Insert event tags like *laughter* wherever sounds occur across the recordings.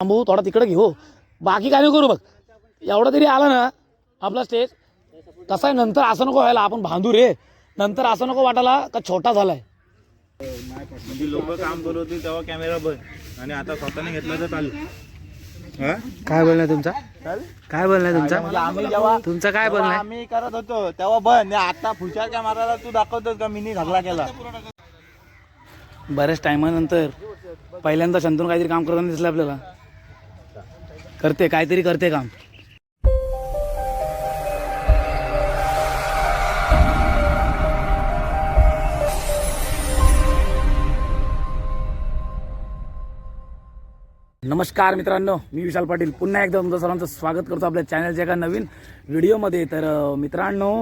थांबू थोडा तिकडे घेऊ. बाकी काय नाही करू बघ. एवढा तरी आला ना आपला स्टेज कसं आहे नंतर असं नको व्हायला आपण बांधू रे. नंतर असं नको वाटायला का छोटा झालाय. म्हणजे लोक काम करत होते तेव्हा कॅमेरा बंद. आणि आता स्वतःने घेतलं तर चालू. हा? काय बोलणार तुमचा? चाल? काय बोलणार तुमचा? म्हणजे आम्ही जेव्हा तुमचा काय बोलणार आम्ही करत होतो तेव्हा बंद. आता फुशार कॅमेराला तू दाखवतोस का? मिनी झगडा केला. बऱ्याच टायमानंतर पहिल्यांदा शंतनू काहीतरी काम करताना दिसलं आपल्याला. करते काहीतरी करते काम. नमस्कार मित्रांनो मी विशाल पाटील. पुन्हा एकदा तुमचं सर्वांचं स्वागत करतो आपल्या चॅनलच्या एका नवीन व्हिडिओमध्ये तर मित्रांनो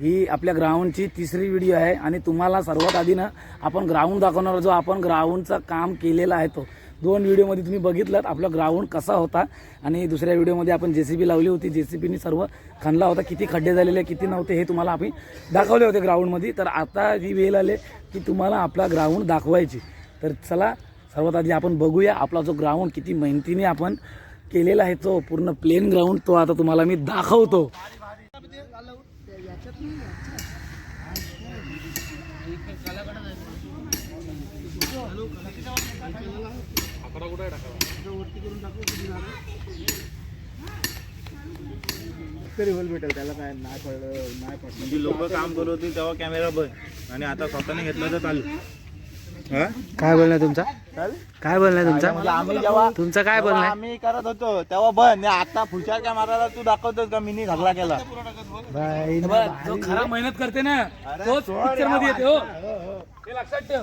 ही आपल्या ग्राउंडची तिसरी व्हिडिओ आहे आणि तुम्हाला सर्वात आधी ना आपण ग्राउंड दाखवणार जो आपण ग्राउंडचं काम केलेला आहे तो. दोन व्हिडिओमध्ये तुम्ही बघितलात आपला ग्राउंड कसा होता आणि दुसऱ्या व्हिडिओमध्ये आपण जे सी बी लावली होती. जे सी बीनी सर्व खणला होता. किती खड्डे झालेले किती नव्हते हे तुम्हाला आम्ही दाखवले होते ग्राउंडमध्ये तर आता जी वेळ आले की तुम्हाला आपला ग्राउंड दाखवायची. तर चला सर्वात आधी आपण बघूया आपला जो ग्राउंड किती मेहनतीने आपण केलेला आहे तो पूर्ण प्लेन ग्राउंड तो आता तुम्हाला मी दाखवतो. म्हणजे लोक काम करत होते तेव्हा कॅमेरा बंद. आणि आता स्वतःने घेतलं तर चालू हा? काय बोलणार तुमचा? चाल? काय बोलणार म्हणजे तुमचा? आम्ही जेव्हा तुमचा काय बोलणार आम्ही करत होतो तेव्हा बंद. आणि आता फुशार कॅमेराला तू दाखवतोस का? मिनी झगडा केला. खरा मेहनत करते ना. तोच पिक्चरमध्ये येते हो. हे लक्षात ठेव.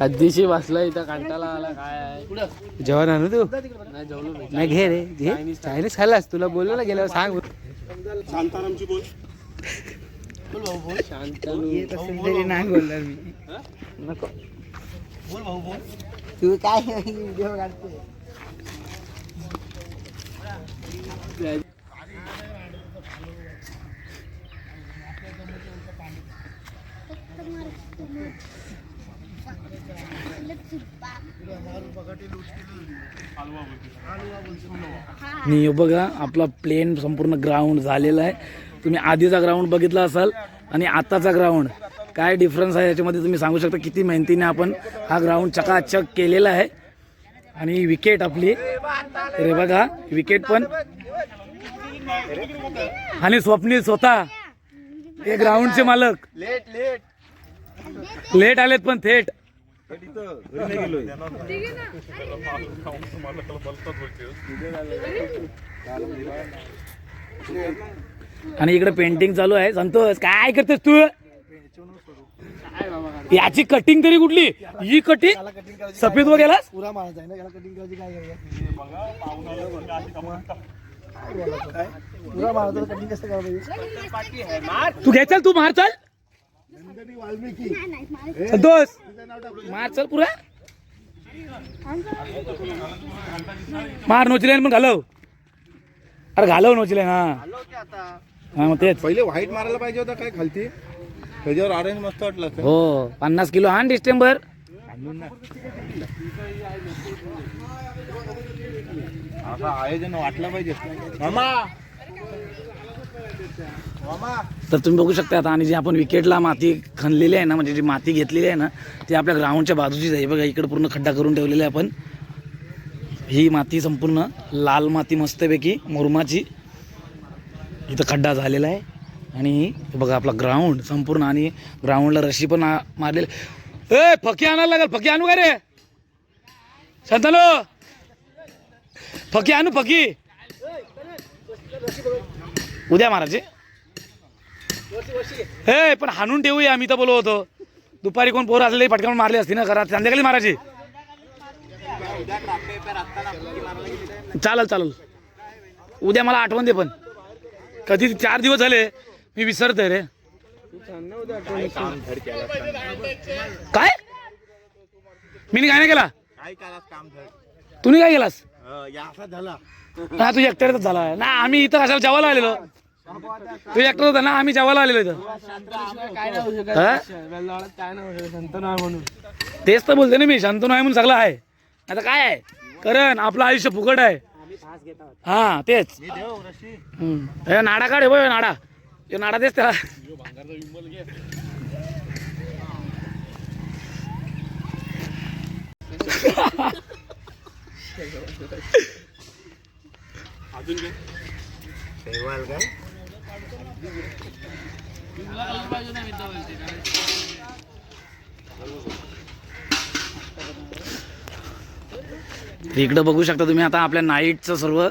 कधीशी बसला इथं कंटाळा आला काय जेवण आणू तू? नाही घे रे घे. चायनीज खाल्लास? तुला बोललो ना गेल्यावर सांग. तरी नाही बोलणार मी. नको. तू काय व्हिडिओ काढते आणि बघा आपला प्लेन संपूर्ण ग्राउंड झालेला आहे. तुम्ही आधीचा ग्राउंड बघितला असाल आणि आताचा ग्राउंड काय डिफरन्स आहे याच्यामध्ये तुम्ही सांगू शकता किती मेहनतीने आपण हा ग्राउंड चकाचक केलेला आहे. आणि विकेट आपली हे बघा विकेट पण. आणि स्वप्नील स्वतः हे ग्राउंडचे मालक. लेट लेट लेट आलेत पण थेट. घरी नाही गेलोय. आणि इकडे पेंटिंग चालू आहे. संतोष काय करतेस तू? याची कटिंग तरी कुठली? ही कटिंग सफेद वर गेलास? पुरा मारायचा ना याला कटिंग करायची काय पुरा कटिंग कसं करायचं तू घे चल तू संतोष मार चल पुरा. मार नोचलेन पण घालव. अरे घालव नोचलेन हा. हा मग तेच. पहिले व्हाईट मारायला पाहिजे होता काय खालती? त्याच्यावर ऑरेंज मस्त वाटलं असतं. हो पन्नास किलो हा डिस्टेंबर. असं आयोजन वाटलं पाहिजे. मामा! तर तुम्ही बघू शकता आता आणि जी आपण विकेटला माती खणलेली आहे ना म्हणजे जी माती घेतलेली आहे ना ती आपल्या ग्राउंडच्या बाजूचीच आहे. बघा इकडे पूर्ण खड्डा करून ठेवलेला आहे आपण. ही माती संपूर्ण लाल माती मस्तपैकी मुरमाची इथं खड्डा झालेला आहे. आणि बघा आपला ग्राउंड संपूर्ण आणि ग्राउंडला रशी पण मारलेली ए फकी आणायला लागेल फकी आणू का रे? शांतनो! फकी आणू फकी. उद्या मारायचे. हे पण हाणून ठेवूया आम्ही तर बोलत होतो. दुपारी कोण पोरं असले पटकन मारले असते ना घरात. संध्याकाळी मारायची. चालेल चालेल. उद्या मला आठवण दे पण. कधी चार दिवस झाले मी विसरतोय रे. काय? मी काय नाही केला? तुम्ही काय केलास? ना तू एकट्याच झाला. ना आम्ही इथं कशाला जेवायला आलेलो? तू एकटाच होता ना आम्ही जेवायला आलेलो इथं. तेच तर बोलते ना मी शांतनू आहे म्हणून सगळं आहे. आता काय आहे? करण आपलं आयुष्य फुकट आहे. हा तेच. हे नाडा काढ हे बघ नाडा. हे नाडा तेच त्याला. *laughs* इकडं बघू शकता तुम्ही आता आपल्या नाईटचं सर्व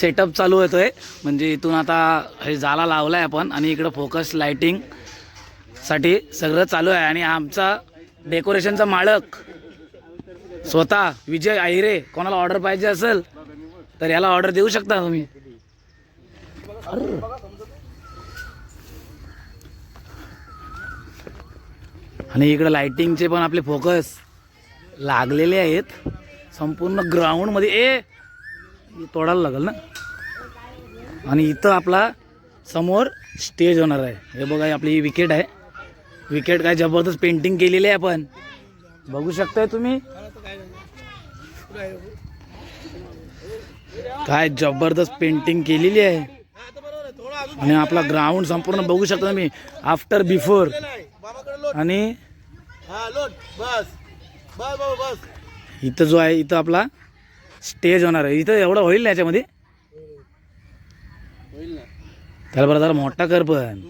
सेटअप चालू होतोय. म्हणजे इथून आता हे जाला लावलाय आपण आणि इकडं फोकस लाइटिंगसाठी सगळं चालू आहे. आणि आमचा डेकोरेशनचा मालक स्वतः विजय आहिरे कोणाला ऑर्डर पाहिजे असेल तर याला ऑर्डर देऊ शकता तुम्ही. आणि इकडं लाइटिंगचे पण आपले फोकस लागलेले आहेत. संपूर्ण ग्राउंडमध्ये ए तोडायला लागेल ना. आणि इथं आपला समोर स्टेज होणार आहे. हे बघा आपली विकेट आहे. विकेट काय जबरदस्त पेंटिंग केलेली आहे आपण. बघू शकताय तुम्ही? काय जबरदस्त पेंटिंग केलेली आहे. आणि आपला ग्राउंड संपूर्ण बघू शकता तुम्ही. आफ्टर बिफोर आणि इथं जो आहे इथं आपला स्टेज होणार आहे. इथं एवढं होईल ना याच्यामध्ये? त्याला बरं जरा मोठा कर पण.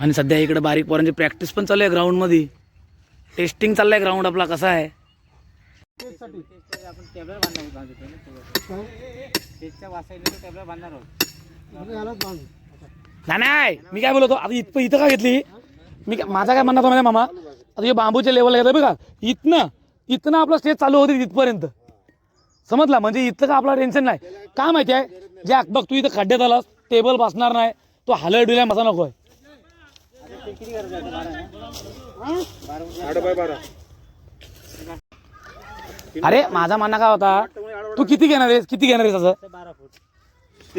आणि सध्या इकडे बारीक पोरांची प्रॅक्टिस पण चालू आहे ग्राउंडमध्ये टेस्टिंग चाललंय ग्राउंड आपला कसा आहे? नाही नाही मी काय बोलतो आता इथं इथं का घेतली? मी काय- माझा काय म्हणणं होता माहिती आहे मामा? आता हे बांबूच्या लेवलला घेतलं बघा इथनं इथनं आपला स्टेज चालू होते इथपर्यंत समजला? म्हणजे इथलं का आपला टेन्शन नाही. काय माहिती आहे? जे बघ तू इथं खड्ड्यात आलास टेबल बसणार नाही तो हलय डुल्या मसा नको आहे. आठ बारा अरे माझा म्हणणं काय होता? तू किती घेणार आहेस? किती घेणार आहेस असं?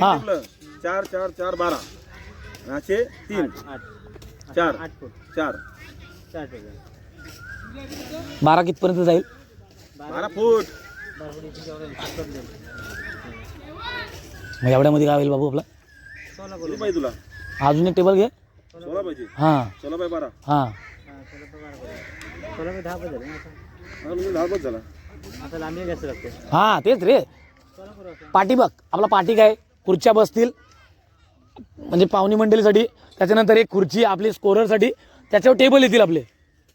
हा. टिपलं. चार चार चार बारा. असे तीन. चार. चार. बारा कितपर्यंत जाईल? बारा फूट. मग एवढ्यामध्ये काय होईल बाबू आपला? किती पाहिजे तुला. अजून एक टेबल घे. सोळा पाहिजे. हां. सोळा बाय बारा. हां. हा, म्हणजे दहा पाच झाला हां तेच रे. पाठी बघ. आपला पाठी काय? खुर्च्या बसतील. म्हणजे पाहुणी मंडळीसाठी त्याच्यानंतर एक खुर्ची आपली स्कोररसाठी त्याच्यावर टेबल येतील आपले.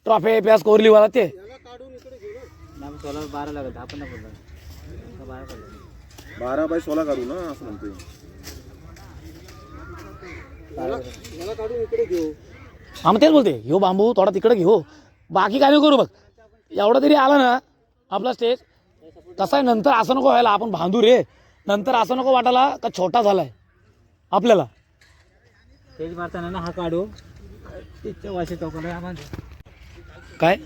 ट्रॉफी प्या स्कोर लिवाला ते. बारा बाय सोळा काढू ना असं म्हणतोय. हा मग तेच बोलते ह्यो बांबू थोडा तिकडे घेऊ. बाकी काय नाही करू बघ. एवढा तरी आला ना आपला स्टेज कसा आहे नंतर असं नको व्हायला आपण बांधू रे. नंतर असं नको वाटायला का छोटा झालाय. आपल्याला. तेच मारताना ना हा काढू. तिच्या वाशी चौकाला काय?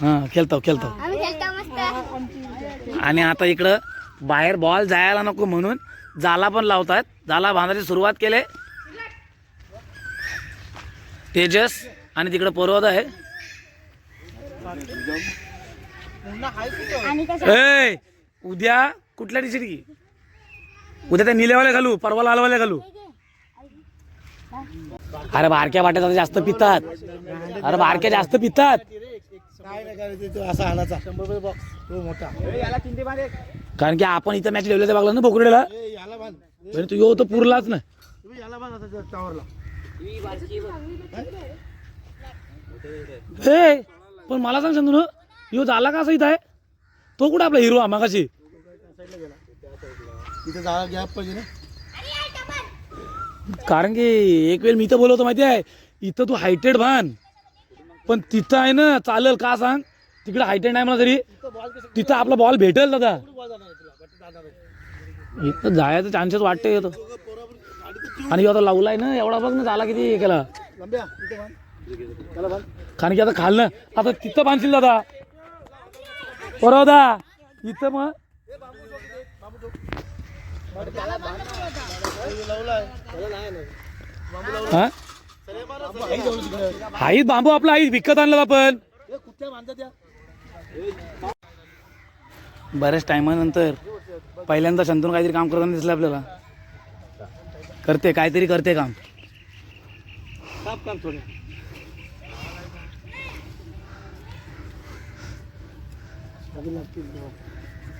हां खेळतो खेळतो. आम्ही खेळतो मस्त. आणि आता इकडं बाहेर बॉल जायला नको म्हणून जाला पण लावतात जाला बांधायची सुरुवात केले. तेजस आणि तिकडं पर्वत आहे. आणि कसं ए उद्या कुठल्या टी शर्ट घे उद्या त्या निलेवाले घालू परवा लालवाले घालू. अरे बारक्या वाट्यात जास्त पितात. अरे बारक्या जास्त पितात. कारण की आपण इथं मॅच ठेवलं बघला ना बोकरेला तू येऊ तर पुरलाच ना. हे पण मला सांग सांगू ना? यो झाला का असं इथं आहे? तो कुठं आपला हिरो मागाशी कारण की एक वेळ मी तर बोलवतो माहिती आहे? इथं तू हायटेड बांध पण तिथं आहे ना चालेल का सांग? तिकडे हायटेड नाही म्हणा तरी. तिथं आपला बॉल भेटेल दादा. इथं जायचं चान्सेस वाटते येतो आणि आता लावलाय ना एवढा बघ ना झाला किती हे केला कारण की आता खाल्लं आता तिथं बांधशील दादा. बरोबर इथं मग. हा? बांबू आपला आई विकत आणलं आपण. बऱ्याच टायमानंतर पहिल्यांदा शंतून काहीतरी काम करताना दिसलं आपल्याला. करते काहीतरी करते काम.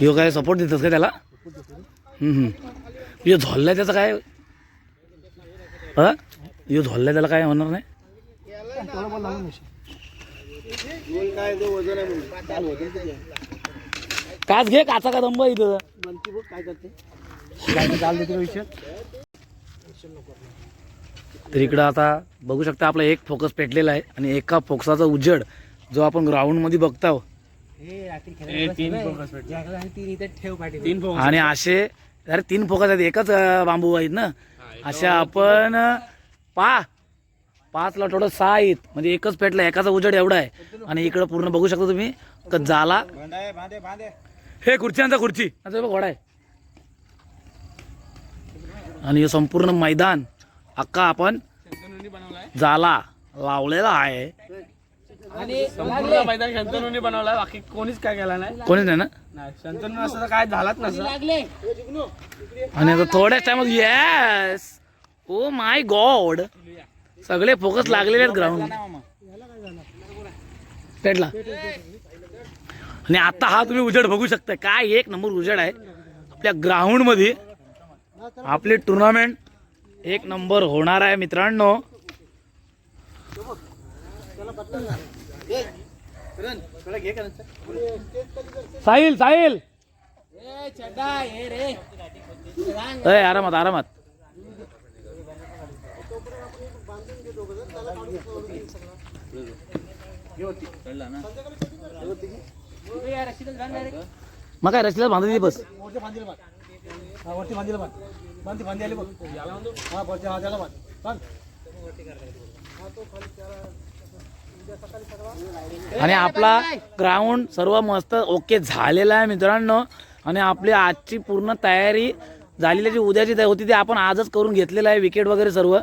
यो काय सपोर्ट देतात का त्याला? यो झोलला त्याचं काय? हा? यो झोलला त्याला काय होणार नाही? काच घे काचा का दंब इथं. काय करते तर इकडं आता बघू शकता आपला एक फोकस पेटलेला आहे आणि एका फोकसाचा उजेड जो आपण ग्राउंडमध्ये बघतो आणि असे अरे तीन फोकस आहेत एकच बांबू आहेत ना? अशा आपण पा. पाचला टोटल सहा आहेत. म्हणजे एकच पेटला एकाचा उजेड एवढा आहे. आणि इकडं पूर्ण बघू शकता तुम्ही का बांधे हे खुर्च्यांचा खुर्ची. आता हे घोडा आहे. आणि हे संपूर्ण मैदान अख्खा आपण झाला लावलेला आहे. संपूर्ण मैदान शंतनूने बनवला बाकी कोणीच काय केला नाही. कोणीच नाही ना? शंतनू असं तर काय झालाच नसतं. आणि आता थोड्याच टाइमात येस ओ माय गॉड सगळे फोकस लागलेले आहेत ग्राउंड पेटला. आणि आता हा तुम्ही उजेड बघू शकता काय एक नंबर उजेड आहे. आपल्या ग्राउंडमध्ये आपली टुर्नामेंट एक नंबर होणार आहे मित्रांनो. साहिल साहिल! अय आरामात आरामात. मग काय रस्त्याला बांधली बस. वरती बांधीला बांध. बांधी. बांधी आली बघ. हा वरती हा त्याला बांध. बांध. आणि आपला ग्राउंड सर्व मस्त ओके झालेला आहे मित्रांनो. आणि आपली आजची पूर्ण तयारी झालेली जी उद्याची होती ती आपण आजच करून घेतलेलं आहे विकेट वगैरे सर्व.